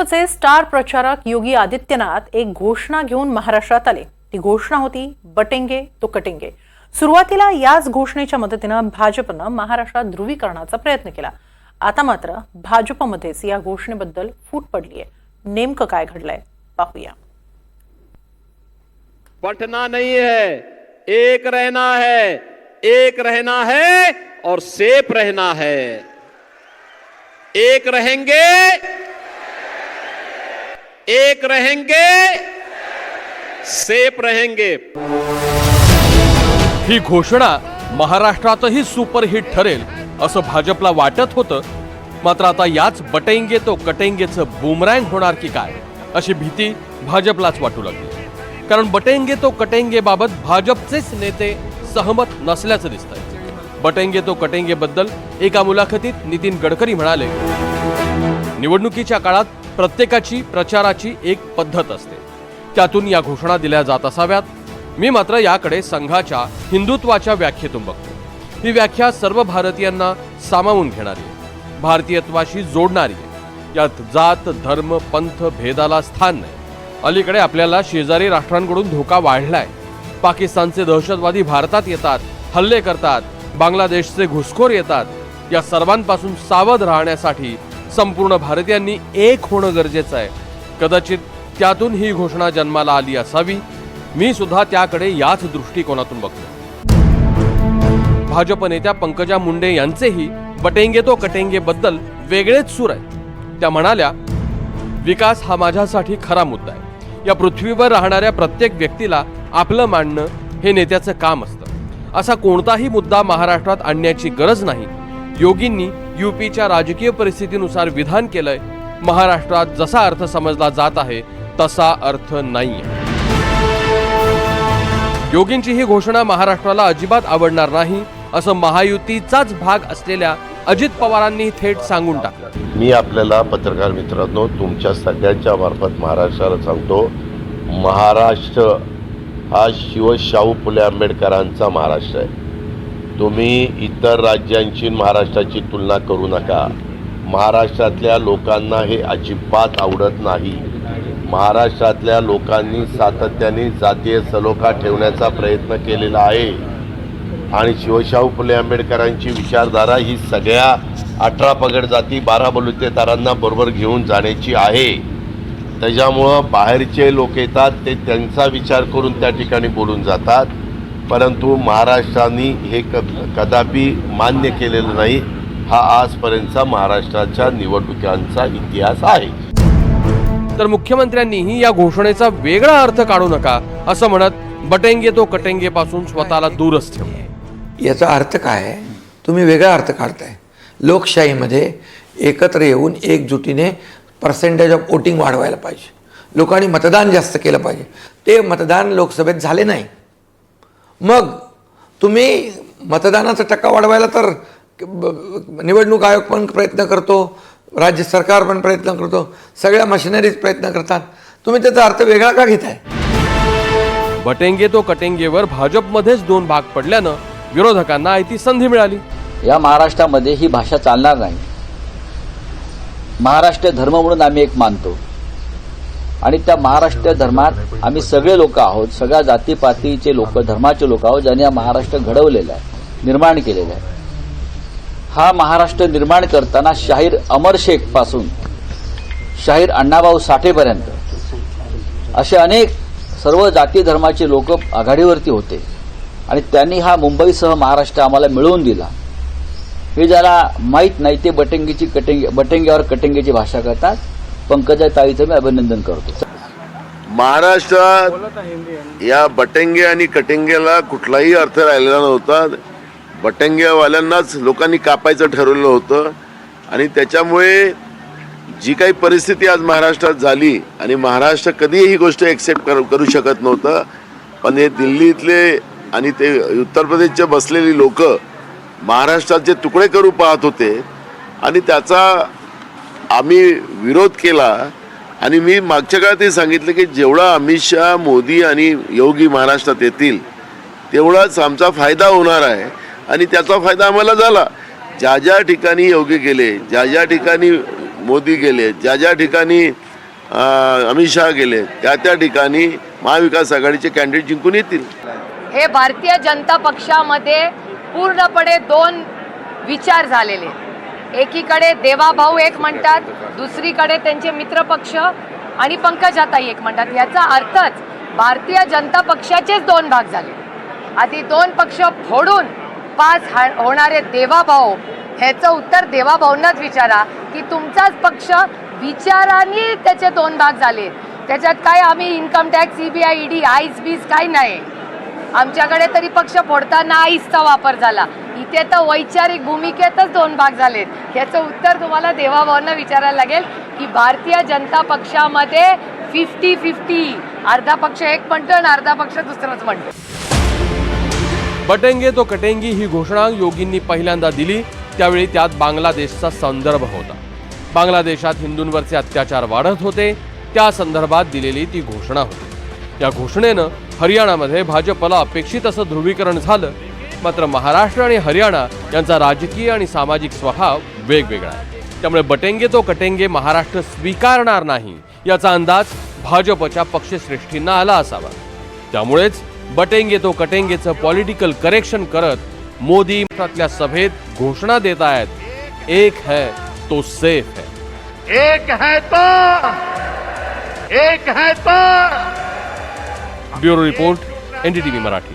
चे स्टार प्रचारक योगी आदित्यनाथ एक घोषणा घेऊन महाराष्ट्रात आले. ती घोषणा होती बटेंगे तो कटेंगे. सुरुवातीला याच घोषणेच्या मदतीनं भाजपनं महाराष्ट्रात ध्रुवीकरणाचा प्रयत्न केला. आता मात्र भाजपमध्येच या घोषणेबद्दल फूट पडलीय. नेमकं काय घडलंय? पाहूया. बंटना नहीं है एक रहना है. एक रहना है और सेफ रहना है. एक रहेंगे एक रहेंगे सेफ रहेंगे। ही घोषणा महाराष्ट्रातही सुपरहिट ठरेल असं भाजपला वाटत होतं. मात्र आता याच बटेंगे तो कटेंगेचं बुमरँग होणार की काय अशी भीती भाजपलाच वाटू लागली. कारण बटेंगे तो कटेंगे बाबत भाजपचेच नेते सहमत नसल्याचं दिसतंय. बटेंगे तो कटेंगे बद्दल एका मुलाखतीत नितीन गडकरी म्हणाले निवडणुकीच्या काळात प्रत्येकाची प्रचाराची एक पद्धत असते. त्यातून या घोषणा दिल्या जात असाव्यात. मी मात्र याकडे संघाच्या हिंदुत्वाच्या व्याख्येतून बघतो. ही व्याख्या सर्व भारतीयांना सामावून घेणारी आहे. भारतीयत्वाशी जोडणारी आहे. यात जात धर्म पंथ भेदाला स्थान नाही. अलीकडे आपल्याला शेजारी राष्ट्रांकडून धोका वाढलाय. पाकिस्तानचे दहशतवादी भारतात येतात हल्ले करतात बांगलादेशचे घुसखोर येतात. या सर्वांपासून सावध राहण्यासाठी संपूर्ण भारतीयांनी एक होणं गरजेचं आहे. कदाचित त्यातून ही घोषणा जन्माला आली असावी. मी सुद्धा त्याकडे याच दृष्टिकोनातून बघतो. भाजप नेत्या पंकजा मुंडे यांचेही बटेंगे तो कटेंगे बद्दल वेगळेच सूर आहेत. त्या म्हणाल्या विकास हा माझ्यासाठी खरा मुद्दा आहे. या पृथ्वीवर राहणाऱ्या प्रत्येक व्यक्तीला आपलं मांडणं हे नेत्याचं काम असतं. असा कोणताही मुद्दा महाराष्ट्रात आणण्याची गरज नाही. योगींनी युपीच्या राजकीय परिस्थितीनुसार विधान केलंय. महाराष्ट्रात जसा अर्थ समजला जात आहे तसा अर्थ नाही योगींची ही घोषणा महाराष्ट्राला अजिबात आवडणार नाही असं महायुतीचाच भाग असलेल्या अजित पवारांनी थेट सांगून टाकलं. मी आपल्याला पत्रकार मित्रांनो तुमच्या सगळ्यांच्या मार्फत महाराष्ट्राला सांगतो महाराष्ट्र हा शिवशाहू फुले आंबेडकरांचा महाराष्ट्र आहे. तुम्ही इतर राज्यांची महाराष्ट्राची तुलना करू नका. महाराष्ट्रातल्या लोकांना हे अजिबात आवडत नाही. महाराष्ट्रातल्या लोकांनी सातत्याने जातीय सलोखा ठेवण्याचा प्रयत्न केलेला आहे. आणि शिवशाहू फुले आंबेडकरांची विचारधारा ही सगळ्या अठरा पगड जाती बारा बलुतेदारांना बरोबर घेऊन जाण्याची आहे. त्याच्यामुळं बाहेरचे लोक येतात ते त्यांचा विचार करून त्या ठिकाणी बोलून जातात. परंतु महाराष्ट्राने हे क कदापि मान्य केलेलं नाही. हा आजपर्यंतचा महाराष्ट्राच्या निवडणुकांचा इतिहास आहे. तर मुख्यमंत्र्यांनीही या घोषणेचा वेगळा अर्थ काढू नका असं म्हणत बटेंगे तो कटेंगे पासून स्वतःला दूरच ठेवलं याचा अर्थ काय आहे? तुम्ही वेगळा अर्थ काढताय. लोकशाहीमध्ये एकत्र येऊन एकजुटीने पर्सेंटेज ऑफ वोटिंग वाढवायला पाहिजे. लोकांनी मतदान जास्त केलं पाहिजे. ते मतदान लोकसभेत झाले नाही. मग तुम्ही मतदानाचा टक्का वाढवायला तर ब- निवडणूक आयोग पण प्रयत्न करतो राज्य सरकार पण प्रयत्न करतो सगळ्या मशिनरीज प्रयत्न करतात. तुम्ही त्याचा अर्थ वेगळा का घेताय? बटेंगे तो कटेंगेवर भाजपमध्येच दोन भाग पडल्यानं विरोधकांना आयती संधी मिळाली. या महाराष्ट्रामध्ये ही भाषा चालणार नाही. महाराष्ट्र धर्म म्हणून आम्ही एक मानतो. आणि त्या महाराष्ट्र धर्मात आम्ही सगळे लोक आहोत सगळ्या जातीपातीचे लोक धर्माचे लोक आहोत ज्यांनी हा महाराष्ट्र घडवलेला आहे निर्माण केलेला आहे. हा महाराष्ट्र निर्माण करताना शाहीर अमर शेखपासून शाहीर अण्णाभाऊ साठेपर्यंत असे अनेक सर्व जाती धर्माचे लोक आघाडीवरती होते. आणि त्यांनी हा मुंबईसह महाराष्ट्र आम्हाला मिळवून दिला. हे ज्याला माहीत नाही ते बटेंगीची कटेंगे बटेंग्यावर कटेंगेची भाषा करतात. पंकजा ताईचं मी अभिनंदन करतो. महाराष्ट्रात या बटेंगे आणि कटेंगेला कुठलाही अर्थ राहिलेला नव्हता. बटेंगेवाल्यांनाच लोकांनी कापायचं ठरवलं होतं. आणि त्याच्यामुळे जी काही परिस्थिती आज महाराष्ट्रात झाली आणि महाराष्ट्र कधीही ही गोष्ट एक्सेप्ट करू करू शकत नव्हतं. पण हे दिल्लीतले आणि ते उत्तर प्रदेशचे बसलेली लोक महाराष्ट्राचे तुकडे करू पाहत होते आणि त्याचा आम्ही विरोध केला आणि मी मागच्या काळातही सांगितलं की जेवढा अमित शहा मोदी आणि योगी महाराष्ट्रात येतील तेवढाच आमचा फायदा होणार आहे. आणि त्याचा फायदा आम्हाला झाला. ज्या ज्या ठिकाणी योगी गेले ज्या ज्या ठिकाणी मोदी गेले ज्या ज्या ठिकाणी अमित शहा गेले त्या त्या ठिकाणी महाविकास आघाडीचे कॅन्डिडेट जिंकून येतील. हे भारतीय जनता पक्षामध्ये पूर्णपणे दोन विचार झालेले. आहेत. एकीकडे देवाभाऊ एक म्हणतात दुसरीकडे त्यांचे मित्रपक्ष आणि पंकजाताई एक म्हणतात. याचा अर्थच भारतीय जनता पक्षाचेच दोन भाग झाले. आधी दोन पक्ष फोडून पास हा- होणारे देवाभाऊ ह्याचं उत्तर देवाभाऊंनाच विचारा की तुमचाच पक्ष विचाराने त्याचे दोन भाग झाले. त्याच्यात काय आम्ही इन्कम टॅक्स ई डी आईस बीस काही नाही. आमच्याकडे तरी पक्ष फोडताना आईसचा वापर झाला. ते तर वैचारिक भूमिकेतच दोन भाग झालेत. याचं उत्तर तुम्हाला देवाभावांना विचारायला लागेल की भारतीय जनता पक्षामध्ये फिफ्टी फिफ्टी अर्धा पक्ष एक म्हणतो आणि अर्धा पक्ष दुसरंच म्हणतो बटेंगे तो कटेंगी ही घोषणा योगींनी पहिल्यांदा दिली त्यावेळी त्यात बांगलादेशचा संदर्भ होता. बांगलादेशात हिंदूंवरचे अत्याचार वाढत होते त्या संदर्भात दिलेली ती घोषणा होती. या घोषणेनं हरियाणामध्ये भाजपला अपेक्षित असं ध्रुवीकरण झालं मात्र महाराष्ट्र आणि हरियाणा यांचा राजकीय आणि सामाजिक स्वभाव वेगवेगळा आहे. त्यामुळे बटेंगे तो कटेंगे महाराष्ट्र स्वीकारणार नाही याचा अंदाज भाजपच्या पक्षश्रेष्ठींना आला असावा. त्यामुळेच बटेंगे तो कटेंगेचं पॉलिटिकल करेक्शन करत मोदी महाराष्ट्रातल्या सभेत घोषणा देत आहेत एक है तो सेफ है. एक है तो एक है तो. Bureau report NDTV Marathi.